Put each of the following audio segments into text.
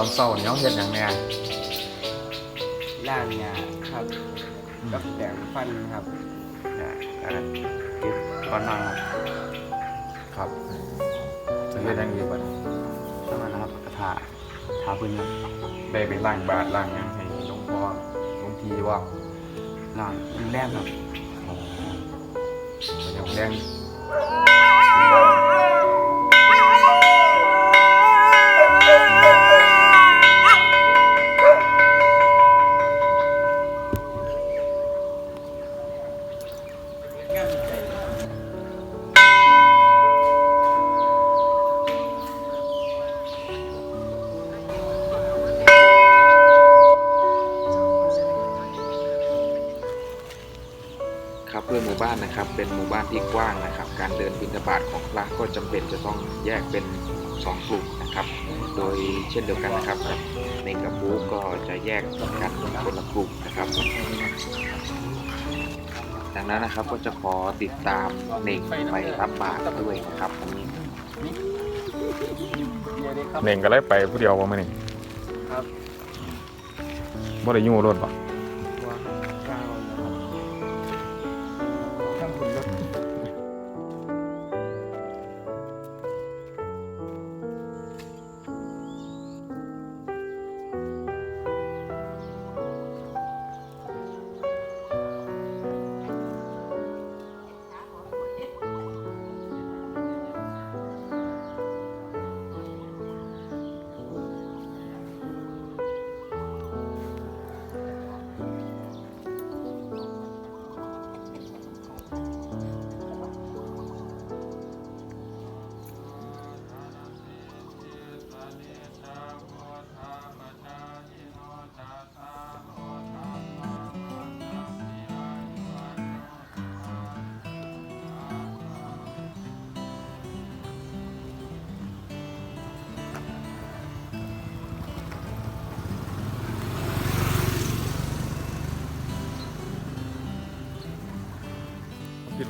อนเศร้าเนี่ยเขาเห็นอย่างเนี้ยล่างยาครับกับแดงฟันครับเนี่ยอะไรเก็บก่อนนอนครับครับจะเฮ็ดหยังอีกบัดนี้ประมาณนะครับกระถาทาพื้นครับได้ไปล้างบาทล้างหยังให้หลวงพ่อหลวงพี่ว่าล่างแรกครับอ๋อเป็นอย่างแรง ที่กว้างนะครับ การเดินบิณฑบาตของพระก็จำเป็นจะต้องแยกเป็นสองกลุ่มนะครับ โดยเช่นเดียวกันนะครับกับในกับบูก็จะแยกกันคนละกลุ่มนะครับ ดังนั้นนะครับก็จะขอติดตามเน่งไปรับบาตรด้วยนะครับเน่งก็เลยไปผู้เดียวบ่มื้อนี้ครับบ่ได้อยู่รถบ่หั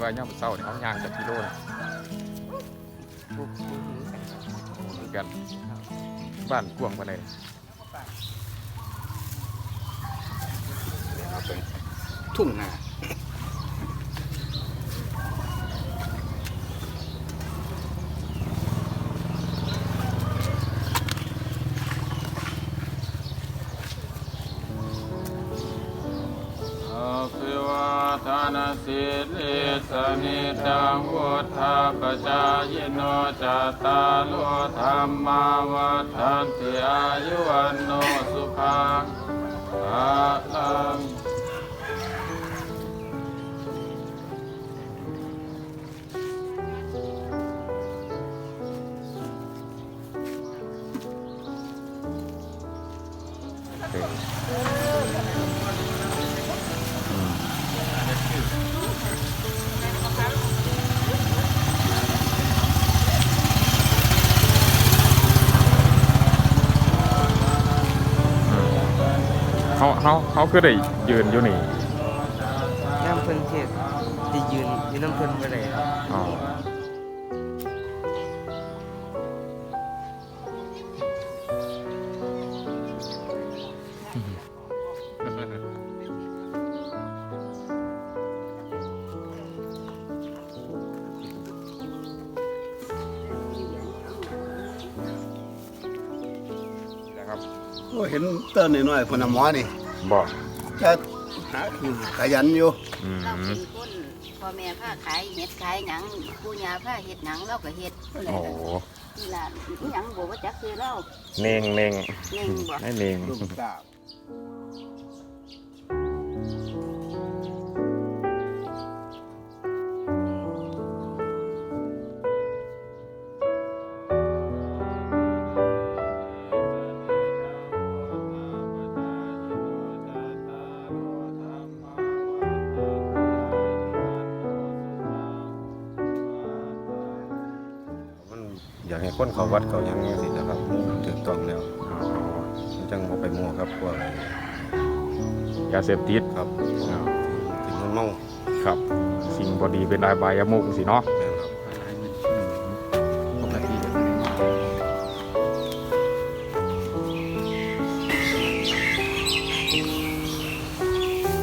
ผมคิดว่ายามมื้อเช้านี่เขาปจายโนจัตตาลุธรรมาวัฏันติอายุวันโนสุขังอาลัง เขาเขาเขาคือได้ยืนอยู่นี่น้ำเพิ่นเทศจะยืนอยืนน้ำเพิ่นไปเลยครับอ๋อ โอ้เห็นเต้นน้อยๆคนน่ะหมอนี่บอกจะหาขยันอยู่อืเรามเป็นคนพ่อแม่ผ้าขายเห็ดขายหยังปู่ย่าผ้าเห็ดหนังเราก็เห็ดอะไรโอ้นี่ล่ะอีหยังบอกว่าจักคือเราเน่งเน่งเน่งบ่ให้เน่งลูกสา ให้คนเขาวัดเขายังสินะครับถึงต้องแล้วอ๋จังบ่ไปมั่วครับพวกยาเสพติดครับสิ่งมันเมครับ สิ่งบอดีเป็นลายมุกสิเนาะแมกติ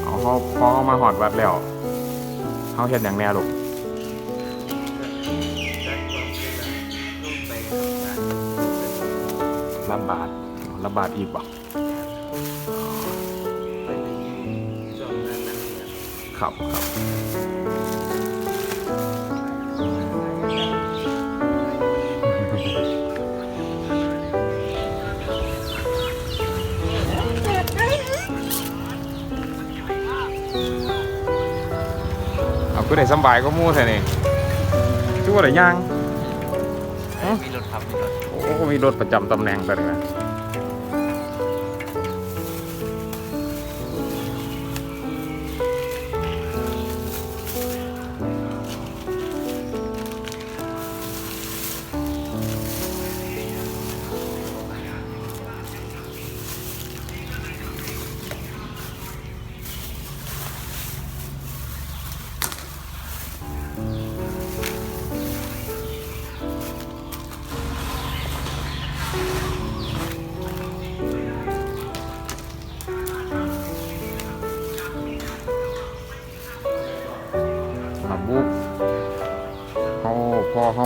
เอาพอพอมาหอดวัดแล้วเขาเห็นอย่างแน่ลูก รับาทรับาทอีกบ่ครับครับเอาก็ได้สบายก็มู่แท้นี่ชื่อว่าได้ย่างมีรถครับมีรถ โอ้มีรถประจำตำแหน่งไปเลยนะ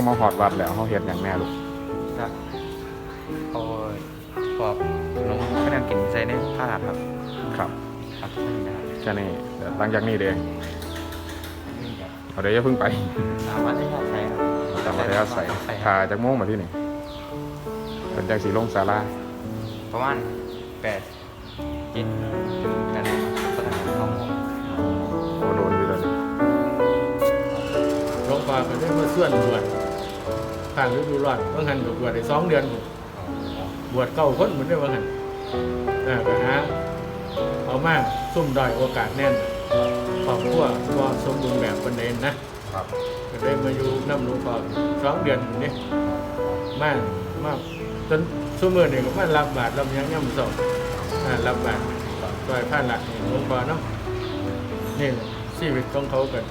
มาหอดวัดแล้วเขาเฮ็ดอย่างแน่ลูกครับเอาปอบลงก็นั่งกินใส่ในผ้าครับ ครับครับนี่นะครับแค่นี้เดี๋ยวหลังจากนี้เด้เอาเดี๋ยวอย่าเพิ่งไปสามวันที่เขาใช้ครับตามมาได้ใส่ใส่ทาจากโมงมาที่นี่เป็นจากสีลงศาลาประมาณแปดเจ็ดถึงกันประมาณสองโมงโอ้โดนอยู่เลยหลวงพ่อก็ได้มาส่วนบวช ผ่านฤดูร้อนบางหันก็บวชได้สองเดือนพุ่นบวชเก้าคนเหมือนได้บางหันอ่าก็หาเอามาซุ่มดอยโอกาสแน่นครอบครัวก็สมบูรณ์แบบประเด็นนะครับก็ได้มาอยู่น้ำหลวงพ่อสองเดือนนี่มากมากจนชั่วโมงนี่ก็มารับบาตรรับหยังย่ำสองอ่ารับบาตรซอยผ่านหลักนี่หลวงพ่อเนาะนี่แหละชีวิตของเขากัน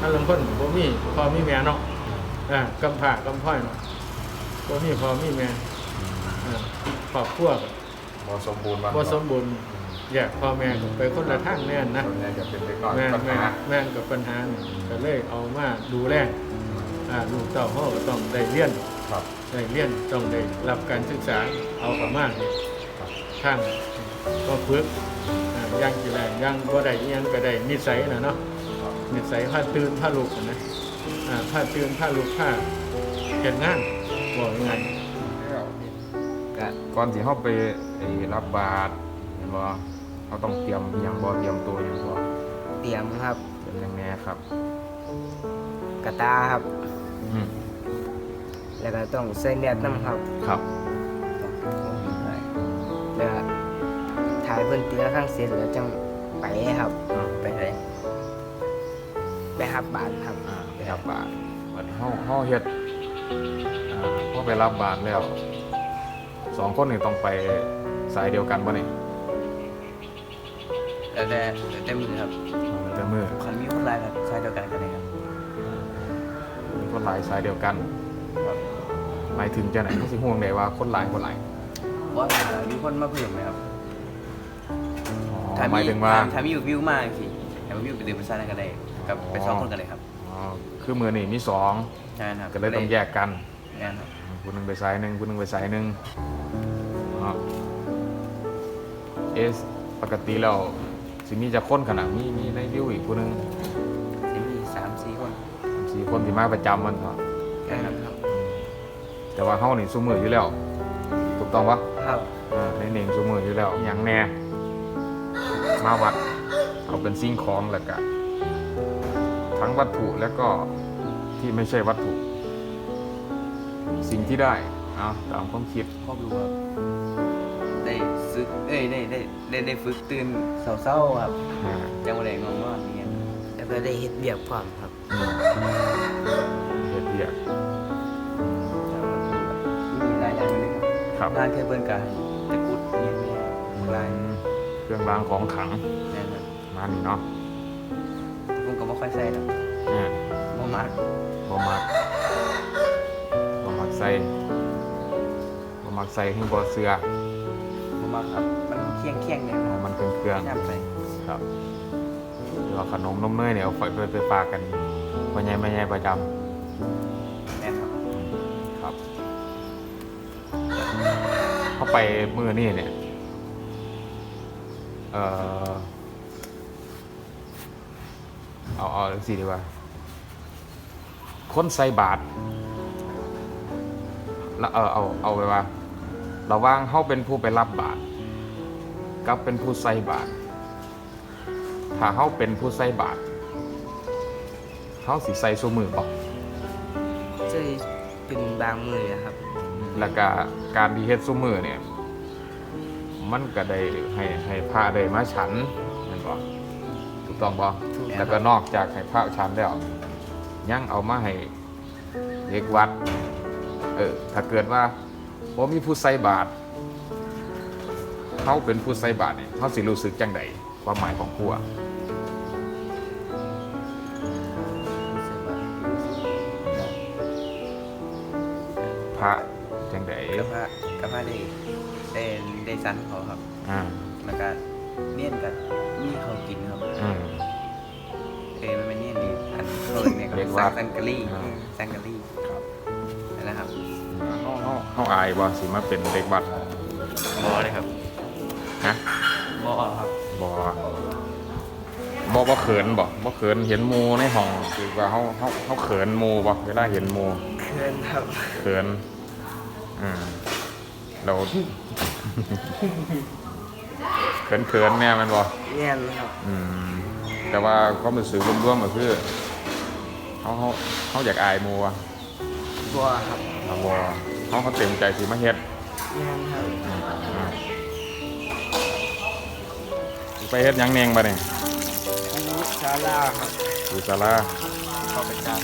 ถ้าลงพ้นบ่มีพ่อมีแม่เนาะ อ่ากำผ่ากำพ่อยเนาะบ่มีพ่อมีแม่อ่าครอบครัวก็บ่สมบูรณ์บ่สมบูรณ์แยกพ่อแม่ก็ไปคนละทางแน่นนะส่วนใหญ่จะเป็นไปก่อนแม่นปัญแม่นหาแม่นกับปัญหานี่ก็เลยเอามาดูแลอ่าลูกเต้าพ่อก็ต้องได้เรียนครับ ได้เรียนต้องได้รับการศึกษาเอาเข้ามานี่ทางก็ฝึกอ่าอย่างกี่แรงอย่างบ่ได้อิหยังก็ได้นิสัยน่ะเนาะนิสัยผ้าตื่นผ้าลุกนะ อ่าผ้าตื่นผ้าลุกผ้าเก็นงานบอกยังไงก็ก่อนที่เขาไปไอ้รับบาตรเห็นบ่เขาต้องเตรียมอหย่างบ่เตรียมตัวอหย่างบ่เตรียมครับเป็นอย่างแน่ครับ กระตาครับอืมแล้วก็ต้องใส่เลือดน้ำครับครับแล้วก็ถ่ายเพิ่นเตือข้างเสร็จแล้วจังไปครับอ่าไปไหนไปหับบาทครับอ่าไป รับบาตรบัดเฮาเฮาเฮ็ดอ่าพอไปรับบาตรแล้วสองคนนี่ต้องไปสายเดียวกันบ่นี่แล้วแต่แล้วแต่มือครับมันจะมือคันมีคนร้ายครับใช้เดียวกันกันเลยครับมีคนหลายสายเดียวกันหมายถึงจะไหนเขาสิห่วงได้ว่าคนหลายคนหลายว่ามีคนมาเพิ่มไหมครับอ๋อถ้หมายถึงว่าถ้ามีวิวมากสิถ้ามีวิวไปเดินไปซ่ากันได้กับไปสองคนกันเลยครับอ๋อ คือมือนี่มีสองใช่ครับก็เลยต้องแยกกันแน่นครับคุณหนึ่งไปสายหนึ่งคุณหนึ่งไปสายหนึ่งอ๋อเอสปกติแล้วสิมีจะค้นขนาดมีมีในวิวอีกคนหนึ่งจะมีสามสี่คนสี่คนที่มาประจำมันเนาะแน่นครับแต่ว่าเขานี่ซูมืออยู่แล้ว ถูกต้องปะครับอ่าในเน่งซูมืออยู่แล้วอย่างแน่มาวัดเอาเป็นสิ่งของแล้วก็ ทั้งวัตถุแล้วก็ที่ไม่ใช่วัตถุ สิ่งที่ได้เอาตามความคิดครอบรู้ครับได้ซึกเอ้ยได้ได้ได้ได้ฝึกตื่นเศร้าๆครับอ่าจังหวะใดงงว่าอย่างเงี้ยแล้วก็ได้เฮ็ดเบียกพร้อมครับอืมเฮ็ดเบียกมีหลายอย่างเลยครับครับร้านแค่เพิ่นก็ให้ตะกรุดเนี่ยเนี่ยลายเครื่องรางของขลังแน่นครับมานี่เนาะผม ก็บ่ค่อยใส่ดอกอ่าบ่มักบ่มักบ่มักใส่บ่มักใส่ให้บ่เสือบ่มักครับ มันเคียงๆเนี่ยเอามันเครื่องเครื่องย่ำใส่อครับหรือว่าขนมนมเนยเนี่ยเอาไปไปไปฝากกันพ่อใหญ่แม่ใหญ่ประจแม่ครับำครับ เข้าไปมือนี่เนี่ย เออ เอาเอาสิดีกว่า คนใส่บาทแล้วเออเอาเอาไปว่า ระหว่างเขาเป็นผู้ไปรับบาทกับเป็นผู้ใส่บาทถ้าเขาเป็นผู้ใส่บาทเขาสิใส่สูมือบอกจะเป็นบางมือครับ แล้วก็การที่เฮ็ดสูมือเนี่ย มันก็ได้ให้ให้พระได้มาฉันแมันบอกถู กต้องบ่ถูกครับ แล้วก็นอกจากให้พระฉันแล้วยังเอามาให้เด็กวัด เออถ้าเกิดว่าบ่มีผู้ใส่บาตรเขาเป็นผู้ใส่บาตรเนี่ยเขาสิรู้สึกจังใดความหมายของผู้อะพระจังใดกระพะกระพะได้ได้ได้สันเขาครับ อ่าแล้วก็เนียนกับมีเขากินครับ อืม คินเนี่ยเรียกสัว่างสังกะรี่อ่าสังกะรี่ครับนั่นแหละครับเขาเขาเขาอายบ่สิมาเป็นเด็กวัดบอเลยครับฮะบอครับบ่บ่บ่เขินบ่บ่เขินเห็นหมูในห้องคือว่าเขาเขาเขาเขินหมูบ่เวลาเห็นหมูเคินครับเขินอืมเราเขินเขินๆแน่แมันบ่เนียนครับอืมแต่ว่าความรู้สึกรวมๆก็คือ เขาเขาเขาอยากอายหมูอะบอครับเราบ่เขาเขาเต็มใจสิมาเฮ็ดเนียนครับอืมอืมไปเฮ็ดหยังแหนงบ่เนี่ยอันนี้ซาลาครับอยู่ศาลา เข้าไปจับ